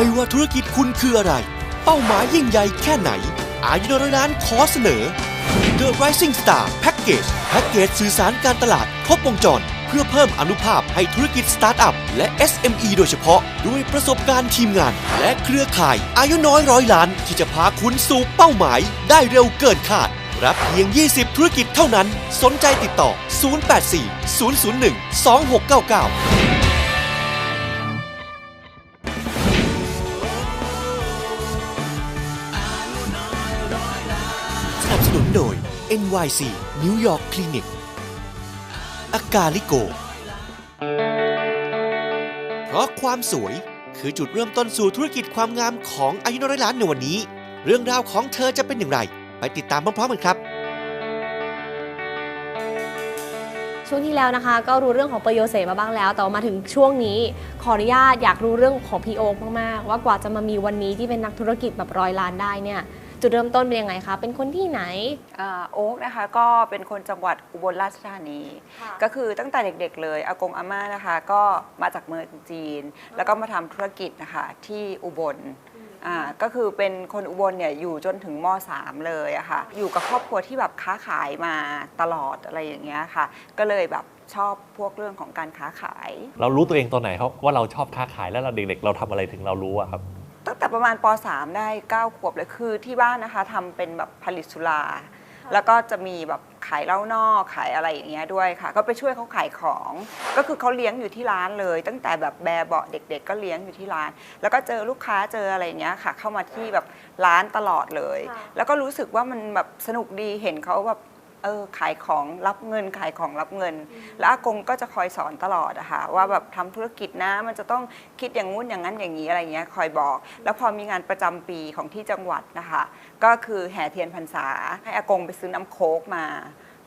ไม่ว่าธุรกิจคุณคืออะไร เป้าหมายยิ่งใหญ่แค่ไหน อายุน้อยร้านขอเสนอ The Rising Star Package แพ็กเกจสื่อสารการตลาดครบวงจร เพื่อเพิ่มอนุภาพให้ธุรกิจสตาร์ทอัพและ SME โดยเฉพาะ ด้วยประสบการณ์ทีมงาน และเครือข่ายอายุน้อยร้อยล้าน ที่จะพาคุณสู่เป้าหมาย ได้เร็วเกินคาด รับเพียง 20 ธุรกิจเท่านั้น สนใจติดต่อ 084 001 2699 นโดย NYC New York Clinic อากาลิโก เพราะความสวยคือจุดเริ่มต้นสู่ธุรกิจความงามของอายุน้อยล้านในวันนี้ เรื่องราวของเธอจะเป็นอย่างไร ไปติดตามพร้อมๆกันครับช่วงที่แล้วนะคะ ก็รู้เรื่องของเปโยเซมาบ้างแล้ว แต่ว่ามาถึงช่วงนี้ ขออนุญาตอยากรู้เรื่องของพีโอมากๆ ว่ากว่าจะมามีวันนี้ที่เป็นนักธุรกิจแบบร้อยล้านได้เนี่ย จุดเริ่มต้นเป็นยังไงคะ เป็นคนที่ไหน อ่าโอ๊กนะคะก็เป็นคนจังหวัดอุบลราชธานี ค่ะก็คือตั้งแต่เด็กๆเลยอากงอาม่านะคะ ก็มาจากเมืองจีน แล้วก็มาทำธุรกิจนะคะที่อุบลอ่าก็คือเป็นคนอุบลเนี่ยอยู่จนถึงม .3 เลยอะค่ะอยู่กับครอบครัวที่แบบค้าขายมาตลอดอะไรอย่างเงี้ยค่ะ ก็เลยแบบชอบพวกเรื่องของการค้าขาย เรารู้ตัวเองตอนไหนครับว่าเราชอบค้าขายแล้วเราเด็กๆเราทำอะไรถึงเรารู้อะครับ ตั้งแต่ประมาณป .3 ได้ 9 ขวบเลยคือที่บ้านนะคะทำเป็นแบบผลิตสุรา แล้วก็จะมีแบบขายเหล้านอกขายอะไรอย่างเงี้ยด้วยค่ะ ก็ไปช่วยเขาขายของ ก็คือเขาเลี้ยงอยู่ที่ร้านเลย ตั้งแต่แบบแบเบาะเด็ก ๆ ก็เลี้ยงอยู่ที่ร้าน แล้วก็เจอลูกค้าเจออะไรอย่างเงี้ยค่ะ เข้ามาที่แบบร้านตลอดเลยค่ะแล้วก็รู้สึกว่ามันแบบสนุกดีเห็นเขาแบบ เออขายของรับเงินขายของรับเงิน แล้วอากงก็จะคอยสอนตลอดอะค่ะว่าแบบทำธุรกิจนะมันจะต้องคิดอย่างงู้นอย่างนั้นอย่างนี้อะไรเงี้ยคอยบอก แล้วพอมีงานประจำปีของที่จังหวัดนะคะ ก็คือแห่เทียนพรรษา ให้อากงไปซื้อน้ำโค้กมา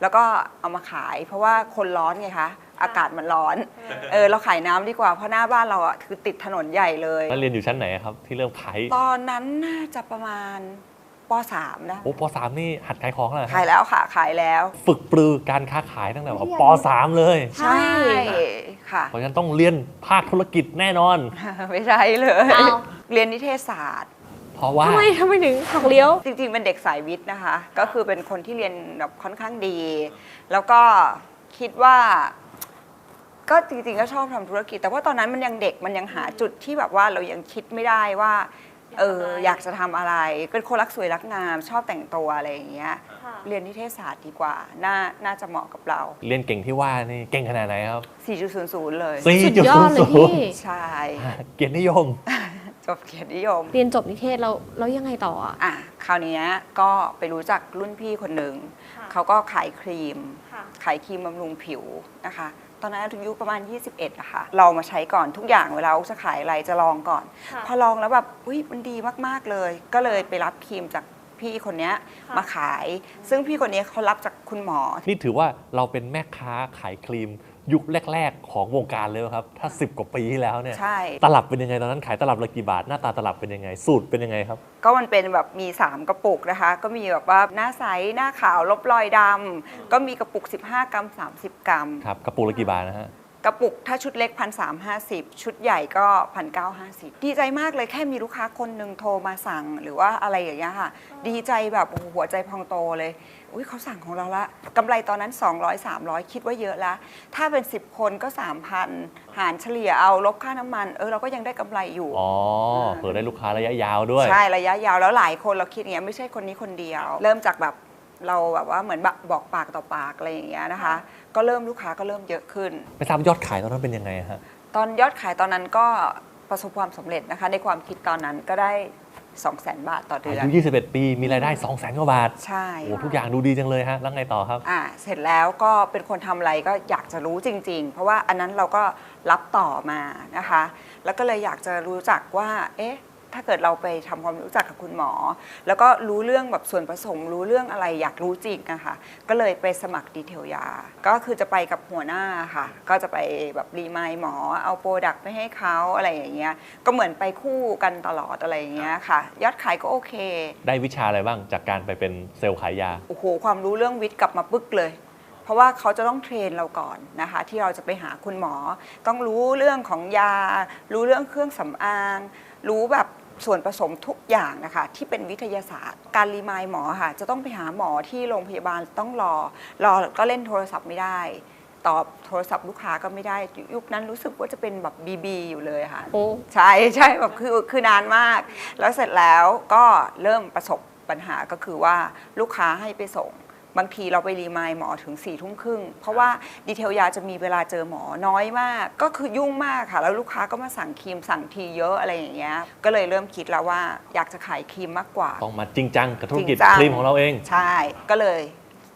แล้วก็เอามาขาย เพราะว่าคนร้อนไงคะอากาศมันร้อน เออเราขายน้ำดีกว่าเพราะหน้าบ้านเราอะคือติดถนนใหญ่เลยแล้วเรียนอยู่ชั้นไหนครับที่เริ่มขายตอนนั้นน่าจะประมาณ ป .3 นะโอ้ปสามนี่หัดขายของแล้วเหรอคขายรับแล้วค่ะขายแล้ว ฝึกปรือการค้าขายตั้งแต่ว่าปสามเลยใช่ค่ะ เพราะฉะนั้นต้องเรียนภาคธุรกิจแน่นอน ไม่ใช่เลย อ้าว เรียนนิเทศศาสตร์ เพราะว่า ทำไมทำไมถึงหักเลี้ยว จริงๆ เป็นเด็กสายวิทย์นะคะ ก็คือเป็นคนที่เรียนแบบค่อนข้างดี แล้วก็คิดว่า ก็จริงๆ ก็ชอบทำธุรกิจ แต่ว่าตอนนั้นมันยังเด็กมันยังหาจุดที่แบบว่าเรายังคิดไม่ได้ว่า เอออยากจะทำอะไรเป็นคนรักสวยรักงามชอบแต่งตัวอะไรอย่างเงี้ยค่ะเรียนนิเทศศาสตร์ดีกว่า น่าน่าจะเหมาะกับเรา เรียนเก่งที่ว่านี่เก่งขนาดไหนครับ4.00 เลย สุดยอดเลยพี่ ใช่ เกียรตินิยม จบเกียรตินิยม เรียนจบนิเทศแล้วแล้วยังไงต่ออะ อะคราวเนี้ยก็ไปรู้จักรุ่นพี่คนหนึ่ง ค่ะเขาก็ขายครีม ค่ะ ขายครีมบำรุงผิวนะคะ ตอนนั้นอายุประมาณ 21อะค่ะเรามาใช้ก่อนทุกอย่างเวลาอุ๊กจะขายอะไรจะลองก่อนค่ะพอลองแล้วแบบอุ้ยมันดีมากๆเลย ก็เลยไปรับครีมจากพี่คนเนี้ยค่ะมาขาย ซึ่งพี่คนนี้เขารับจากคุณหมอ นี่ถือว่าเราเป็นแม่ค้าขายครีม ยุคแรก ๆ ของวงการเลยครับ ถ้า 10 กว่าปีที่แล้วเนี่ยใช่ ตลับเป็นยังไงตอนนั้นขายตลับละกี่บาท หน้าตาตลับเป็นยังไง สูตรเป็นยังไงครับ ก็มันเป็นแบบมี 3 กระปุกนะคะ ก็มีแบบว่าหน้าใส หน้าขาว ลบรอยดำก็มีกระปุก 15 กรัม 30 กรัม ครับกระปุกละกี่บาทนะฮะ กระปุกถ้าชุดเล็กพันสามห้าสิบชุดใหญ่ก็พันเก้าห้าสิบดีใจมากเลยแค่มีลูกค้าคนหนึ่งโทรมาสั่งหรือว่าอะไรอย่างเงี้ยค่ะ ดีใจแบบโอ้โหหัวใจพองโตเลย อุ้ยเขาสั่งของเราละกำไรตอนนั้น 200 300 คิดว่าเยอะละ ถ้าเป็น 10 คนก็ 3,000 หารเฉลี่ยเอาลบค่าน้ำมัน เออเราก็ยังได้กำไรอยู่ อ๋อเผื่อได้ลูกค้าระยะยาวด้วย ใช่ระยะยาวแล้วหลายคนเราคิดอย่างเงี้ยไม่ใช่คนนี้คนเดียว เริ่มจากแบบเราแบบว่าเหมือนแบบบอกปากต่อปากอะไรอย่างเงี้ยนะคะ ก็เริ่มลูกค้าก็เริ่มเยอะขึ้น ไม่ทราบยอดขายตอนนั้นเป็นยังไงฮะตอนยอดขายตอนนั้นก็ประสบความสำเร็จนะคะ ในความคิดตอนนั้นก็ได้ 2 0 0 0 0 0 บาทต่อเดือาอนยุ21 ปีมีรายได้ 2 0 0แสนกว่าบาท ใช่โอ้ทุกอย่างดูดีจังเลยฮะแล้วไงต่อครับอ่าเสร็จแล้วก็เป็นคนทำอะไรก็อยากจะรู้จริง ๆ เพราะว่าอันนั้นเราก็รับต่อมานะคะ แล้วก็เลยอยากจะรู้จักว่าเอ๊ะ ถ้าเกิดเราไปทำความรู้จักกับคุณหมอ แล้วก็รู้เรื่องแบบส่วนผสมรู้เรื่องอะไรอยากรู้จริงอะค่ะก็เลยไปสมัครดีเทลยา ก็คือจะไปกับหัวหน้าค่ะ ก็จะไปแบบรีมายหมอเอาโปรดักต์ไปให้เขาอะไรอย่างเงี้ยก็เหมือนไปคู่กันตลอดอะไรอย่างเงี้ยค่ะ ยอดขายก็โอเค ได้วิชาอะไรบ้างจากการไปเป็นเซลล์ขายยาโอ้โหความรู้เรื่องวิทย์กลับมาปึ๊กเลยเพราะว่าเขาจะต้องเทรนเราก่อนนะคะ ที่เราจะไปหาคุณหมอ ต้องรู้เรื่องของยา รู้เรื่องเครื่องสำอาง รู้แบบ ส่วนผสมทุกอย่างนะคะที่เป็นวิทยาศาสตร์ การรีมายหมอค่ะ จะต้องไปหาหมอที่โรงพยาบาลต้องรอ รอก็เล่นโทรศัพท์ไม่ได้ ตอบโทรศัพท์ลูกค้าก็ไม่ได้ ยุคนั้นรู้สึกว่าจะเป็นแบบบีบีอยู่เลยค่ะ โอ้ ใช่ใช่แบบคือคือนานมาก แล้วเสร็จแล้วก็เริ่มประสบปัญหาก็คือว่าลูกค้าให้ไปส่ง บางทีเราไปรีมายหมอถึง4ี่ทุ่มครึ่ง เพราะว่าดีเทลยาจะมีเวลาเจอหมอน้อยมาก ก็คือยุ่งมากค่ะ แล้วลูกค้าก็มาสั่งครีมสั่งทีเยอะอะไรอย่างเงี้ยก็เลยเริ่มคิดแล้วว่าอยากจะขายครีมมากกว่า ต้องมาจริงจังกับธุรกิจจริงจัง ครีมของเราเองใช่ก็เลย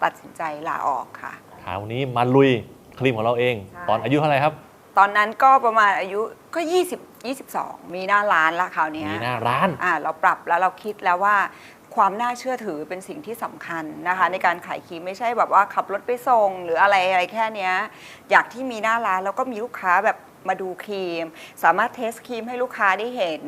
ตัดสินใจลาออกค่ะ คราวนี้มาลุยครีมของเราเอง ใช่ ตอนอายุเท่าไหร่ครับ ตอนนั้นก็ประมาณอายุก็ 20 22 มีหน้าร้านละคราวเนี้ย มีหน้าร้าน อ่าเราปรับแล้วเราคิดแล้วว่า ความน่าเชื่อถือเป็นสิ่งที่สำคัญนะคะ ในการขายครีมไม่ใช่แบบว่าขับรถไปส่ง หรืออะไรอะไรแค่เนี้ยอยากที่มีหน้าร้านแล้วก็มีลูกค้าแบบมาดูครีม สามารถเทสครีมให้ลูกค้าได้เห็น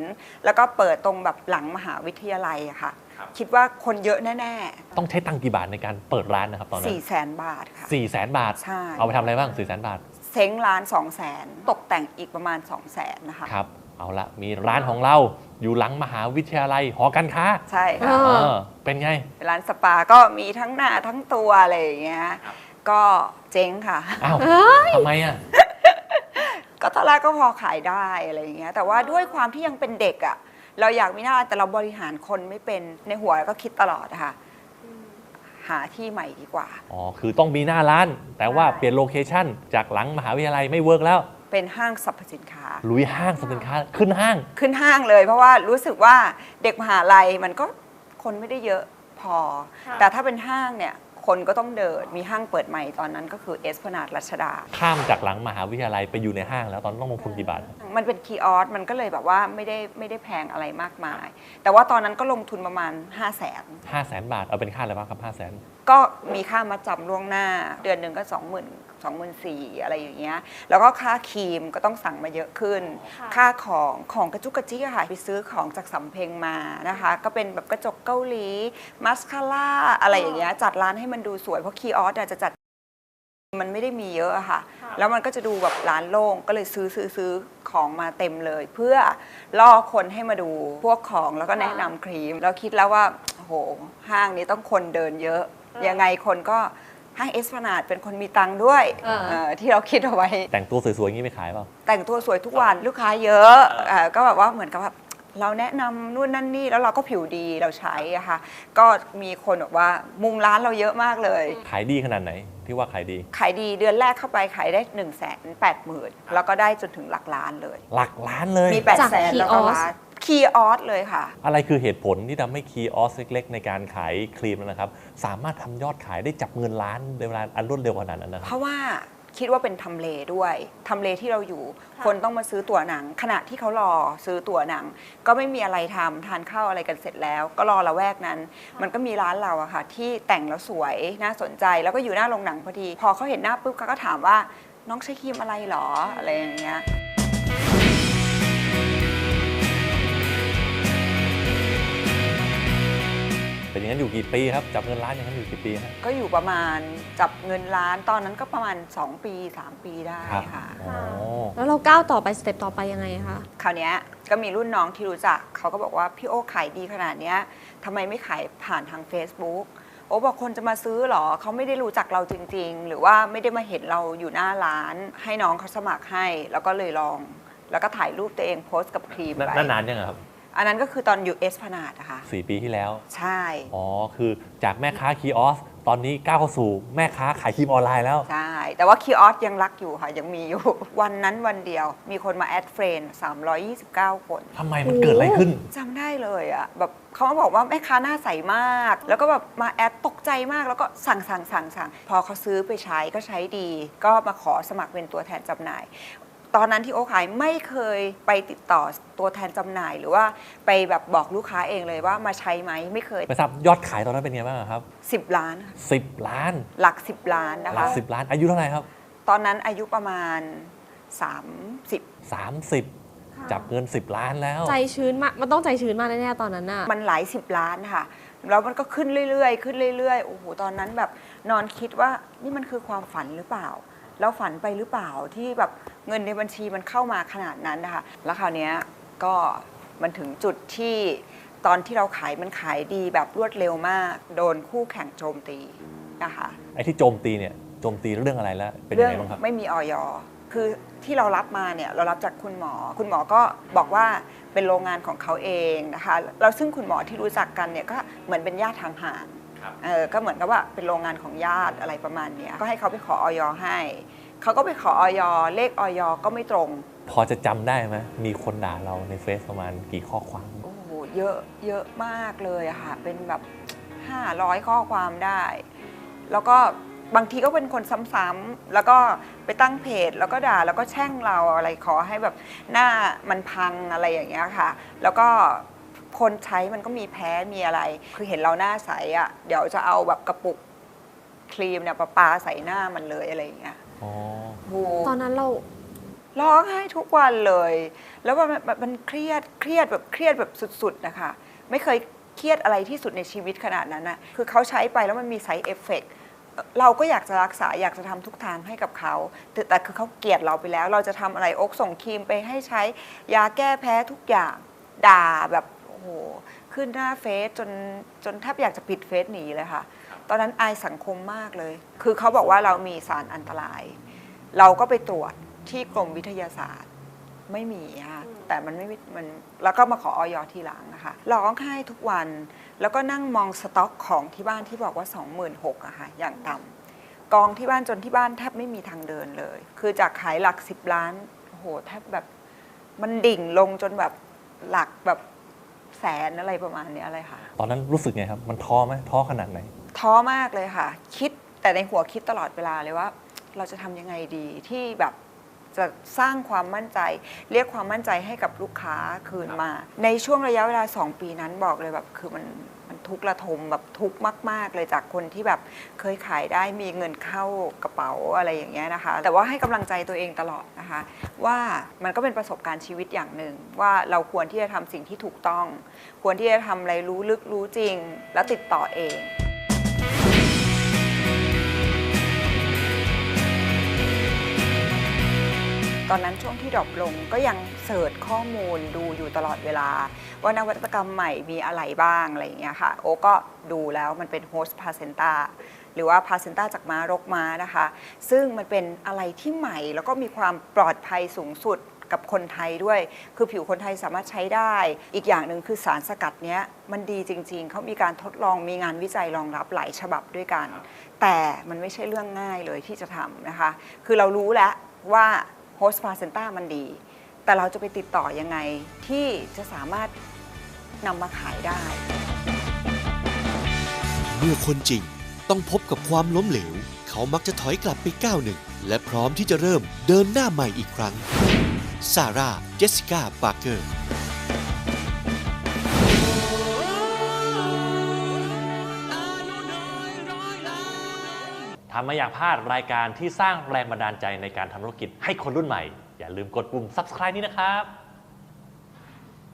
แล้วก็เปิดตรงแบบหลังมหาวิทยาลัยอะค่ะ คิดว่าคนเยอะแน่ต้องใช้ตังค์กี่บาทในการเปิดร้านนะครับตอนๆนั้น4ี่แสนบาทค่ะสี่แสนบาทใช่เอาไปทำอะไรบ้างสี่แสนบาท เซ้งร้าน2 0 0แสนตกแต่งอีกประมาณ2 0 0แสนนะคะครับเอาละมีร้านของเรา อยู่หลังมหาวิทยาลัยหอการค้าใช่เอค่ะอเออเป็นไง ร้านสปาก็มีทั้งหน้าทั้งตัวอะไรอย่างเงี้ยก็เจ๊งค่ะ อ้าวทำไมอะ ก็ตอนแรกก็พอขายได้อะไรอย่างเงี้ยแต่ว่าด้วยความที่ยังเป็นเด็กอะ่ะ เราอยากมีหน้าแต่เราบริหารคนไม่เป็นในหัวก็คิดตลอดอะค่ะ หาที่ใหม่ดีกว่า อ๋อ คือต้องมีหน้าร้าน แต่ว่าใช่เปลี่ยนโลเคชั่นจากหลังมหาวิทยาลัยไม่เวิร์กแล้ว เป็นห้างสรรพสินค้า ลุยห้างสรรพสินค้าขึ้นห้าง ขึ้นห้างเลย เพราะว่ารู้สึกว่าเด็กมหาลัยมันก็คนไม่ได้เยอะพอ ค่ะ แต่ถ้าเป็นห้างเนี่ย คนก็ต้องเดินมีห้างเปิดใหม่ตอนนั้นก็คือเอสพนาดรัชดา ข้ามจากหลังมหาวิทยาลัยไปอยู่ในห้างแล้วตอนนนต้องลงทุนกี่บาท มันเป็นคีย์ออสมันก็เลยแบบว่าไม่ได้ไม่ได้แพงอะไรมากมาย แต่ว่าตอนนั้นก็ลงทุนประมาณ 5 0 0แสน5 0 0แสนบาท เอาเป็นค่าอะไรบ้างครับ 5 0 0แสนก็มีค่ามาจำล่วงหน้า เดือนหนึ่งก็ 2 0 0 0 0 2 4 0 0 0อะไรอย่างเงี้ยแล้วก็ค่าครีมก็ต้องสั่งมาเยอะขึ้น ค่ะค่าของของกระจุกกระจิกอะค่ะไปซื้อของจากสำเพ็งมานะคะ ก็เป็นแบบกระจกเกาหลีมัสคาร่าอะไรอย่างเงี้ยจัดร้านให้มันดูสวยเพราะคีย์ออสอะจะจัดมันไม่ได้มีเยอะอะค่ะ แล้วมันก็จะดูแบบร้านโล่ง ก็เลยซื้อซื้อซื้อของมาเต็มเลย เพื่อล่อคนให้มาดูพวกของแล้วก็แนะนำครีม แล้วคิดแล้วว่าโอ้โหห้างนี้ต้องคนเดินเยอะ ยังไงคนก็ ห้างเอสพนาดเป็นคนมีตังค์ด้วยเออเออที่เราคิดเอาไว้ แต่งตัวสวยๆอย่างนี้ไปขายเปล่า แต่งตัวสวยทุกวันลูกค้าเยอะเอ่อก็แบบว่าเหมือนกับแบบเราแนะนำนู่นนั่นนี่แล้วเราก็ผิวดีเราใช้อะค่ะก็มีคนบอกว่ามุงร้านเราเยอะมากเลย ขายดีขนาดไหน ที่ว่าขายดี ขายดีเดือนแรกเข้าไปขายได้1นึ่งแสนแปดหมื่นแล้วก็ได้จนถึงหลักล้านเลย หลักล้านเลย มี8ปดจากแสนแล้วก็ kiosk ล้าน คีย์ออสเลยค่ะ อะไรคือเหตุผลที่ทำให้คีย์ออสเล็กๆ ในการขายครีมนะครับ สามารถทำยอดขายได้จับเงินล้านในเวลาอันรวดเร็วขนาดนั้นนะคเพรับราะว่าคิดว่าเป็นทำเลด้วยทำเลที่เราอยู่ คนต้องมาซื้อตั๋วหนัง ขณะที่เขารอซื้อตั๋วหนัง ก็ไม่มีอะไรทำทานข้าวอะไรกันเสร็จแล้ว ก็รอละแวกนั้น มันก็มีร้านเราอะค่ะ ที่แต่งแล้วสวยน่าสนใจแล้วก็อยู่หน้าโรงหนังพอดี พอเขาเห็นหน้าปุ๊บเขาก็ถามว่าน้องใช้ครีมอะไรหรออะไรอย่างเงี้ย เป็นอย่างนั้นอยู่กี่ปีครับจับเงินล้านอย่างนั้นอยู่กี่ปีครับก็อยู่ประมาณจับเงินล้านตอนนั้นก็ประมาณ 2 ปี 3 ปีได้ค่ะ อ๋อแล้วเราก้าวต่อไปสเต็ปต่อไปยังไงคะ คราวเนี้ยก็มีรุ่นน้องที่รู้จักเขาก็บอกว่า พี่โอ้ขายดีขนาดเนี้ยทำไมไม่ขายผ่านทาง Facebook โอ้บอกคนจะมาซื้อเหรอเขาไม่ได้รู้จักเราจริง ๆ หรือว่าไม่ได้มาเห็นเราอยู่หน้าร้าน ให้น้องเขาสมัครให้ แล้วก็เลยลอง แล้วก็ถ่ายรูปตัวเองโพสต์กับครีมนั่นไปนั่นนานยังอะครับ อันนั้นก็คือตอนอยู่เอสพนาดนะคะสี่ปีที่แล้ว ใช่ อ๋อ คือจากแม่ค้าคีย์ออส ตอนนี้ก้าวเข้าสู่แม่ค้าขายครีมออนไลน์แล้ว ใช่ แต่ว่าคีย์ออสยังรักอยู่ค่ะ ยังมีอยู่ วันนั้นวันเดียว มีคนมาแอดเฟรนด์329 คน ทำไมมันเกิดอะไรขึ้น จำได้เลยอะแบบเขามาบอกว่าแม่ค้าหน้าใสมาก แล้วก็แบบมาแอดตกใจมากแล้วก็สั่งสั่งสั่งสั่งพอเขาซื้อไปใช้ก็ใช้ดี ก็มาขอสมัครเป็นตัวแทนจำหน่าย ตอนนั้นที่โอขายไม่เคยไปติดต่อตัวแทนจำหน่าย หรือว่าไปแบบบอกลูกค้าเองเลยว่ามาใช้ไหมไม่เคยไปทราบยอดขายตอนนั้นเป็นไงบ้างอะครับ 10 ล้านค่ะ10 ล้าน หลัก 10 ล้านนะหลัคะกสิบล้านอายุเท่าไหร่ครับ ตอนนั้นอายุประมาณ 30 30 จับเงิน 10 ล้านแล้ว ใจชื้นมากมันต้องใจชื้นมากแน่ๆตอนนั้นน่ะมันหลายสิบล้านค่ะแล้วมันก็ขึ้นเรื่อยๆ ขึ้นเรื่อยๆโอ้โหตอนนั้นแบบนอนคิดว่านี่มันคือความฝันหรือเปล่า แล้วฝันไปหรือเปล่าที่แบบเงินในบัญชีมันเข้ามาขนาดนั้นนะคะ แล้วคราวเนี้ยก็มันถึงจุดที่ตอนที่เราขายมันขายดีแบบรวดเร็วมาก โดนคู่แข่งโจมตีนะคะไอ้ที่โจมตีเนี่ยโจมตีเรื่องอะไรแล้วเป็นยัเรื่งไงบ้างครับไม่มีออยคือที่เรารับมาเนี่ยเรารับจากคุณหมอ คุณหมอก็บอกว่าเป็นโรงงานของเขาเองนะคะเราซึ่งคุณหมอที่รู้จักกันเนี่ยก็เหมือนเป็นญาติทางห่างครับเออก็เหมือนกับว่าเป็นโรงงานของญาติอะไรประมาณเนี้ยก็ให้เขาไปขอออยให้ เขาก็ไปขอออยเลขออยก็ไม่ตรง พอจะจำได้ไหมมีคนด่าเราในเฟซประมาณกี่ข้อความ โอ้โห เยอะ เยอะมากเลยอะค่ะ เป็นแบบ 500 ข้อความได้ แล้วก็บางทีก็เป็นคนซ้ำๆ แล้วก็ไปตั้งเพจ แล้วก็ด่า แล้วก็แช่งเราอะไรขอให้แบบหน้ามันพังอะไรอย่างเงี้ยค่ะ แล้วก็คนใช้มันก็มีแพ้ มีอะไร คือเห็นเราหน้าใสอะเดี๋ยวจะเอาแบบกระปุกครีมเนี่ยปาปาใส่หน้ามันเลยอะไรอย่างเงี้ย อ๋อโอ้ตอนนั้นเรา ร้องไห้ทุกวันเลย แล้วมันมันมันเครียด เครียดแบบเครียดแบบสุดๆนะคะ ไม่เคยเครียดอะไรที่สุดในชีวิตขนาดนั้นนะคือเขาใช้ไปแล้วมันมี side effect เราก็อยากจะรักษาอยากจะทำทุกทางให้กับเขา แต่แต่คือเขาเกลียดเราไปแล้ว เราจะทำอะไรอกส่งครีมไปให้ใช้ยาแก้แพ้ทุกอย่าง ด่าแบบโอ้โห ขึ้นหน้าเฟซจนจนแทบอยากจะปิดเฟซหนีเลยค่ะ ตอนนั้นอายสังคมมากเลย คือเขาบอกว่าเรามีสารอันตราย เราก็ไปตรวจที่กรมวิทยาศาสตร์ ไม่มีค่ะแต่มันไม่มีมันแล้วก็มาขอออยทีหลังนะคะร้องไห้ทุกวันแล้วก็นั่งมองสต็อกของที่บ้านที่บอกว่า 26,000อะค่ะอย่างต่ำกองที่บ้านจนที่บ้านแทบไม่มีทางเดินเลย คือจากขายหลัก 10 ล้านโอ้โหแทบแบบมันดิ่งลงจนแบบหลักแบบแสนอะไรประมาณเนี้ยเลยค่ะ ตอนนั้นรู้สึกไงครับ มันท้อไหมท้อขนาดไหน ท้อมากเลยค่ะ คิดแต่ในหัวคิดตลอดเวลาเลยว่า เราจะทำยังไงดีที่แบบจะสร้างความมั่นใจ เรียกความมั่นใจให้กับลูกค้าคืนมา ในช่วงระยะเวลา 2 ปีนั้นบอกเลยแบบคือมันมันทุกข์ระทมแบบทุกข์มาก ๆ เลยจากคนที่แบบเคยขายได้มีเงินเข้ากระเป๋าอะไรอย่างเงี้ยนะคะ แต่ว่าให้กำลังใจตัวเองตลอดนะคะ ว่ามันก็เป็นประสบการณ์ชีวิตอย่างหนึ่ง ว่าเราควรที่จะทำสิ่งที่ถูกต้อง ควรที่จะทำอะไรรู้ลึกรู้จริง แล้วติดต่อเอง ตอนนั้นช่วงที่ดรอปลงก็ยังเสิร์ชข้อมูลดูอยู่ตลอดเวลา ว่านวัตกรรมใหม่มีอะไรบ้างอะไรอย่างเงี้ยค่ะ โอก็ดูแล้วมันเป็นโฮสต์พาเซนตาหรือว่าพาเซนตาจากม้ารกม้านะคะ ซึ่งมันเป็นอะไรที่ใหม่ แล้วก็มีความปลอดภัยสูงสุดกับคนไทยด้วย คือผิวคนไทยสามารถใช้ได้ อีกอย่างหนึ่งคือสารสกัดเนี้ยมันดีจริง ๆ เขามีการทดลองมีงานวิจัยรองรับหลายฉบับด้วยกัน แต่มันไม่ใช่เรื่องง่ายเลยที่จะทำนะคะ คือเรารู้แล้วว่า โฮสต์พาเซนต้ามันดี แต่เราจะไปติดต่อยังไงที่จะสามารถนำมาขายได้ เมื่อคนจริงต้องพบกับความล้มเหลว เขามักจะถอยกลับไปก้าวหนึ่ง และพร้อมที่จะเริ่มเดินหน้าใหม่อีกครั้งซาร่าเจสสิก้าปาร์เกอร์ ถ้าไม่อยากพลาดรายการที่สร้างแรงบันดาลใจในการทำธุรกิจให้คนรุ่นใหม่ อย่าลืมกดปุ่ม subscribe นี้นะครับ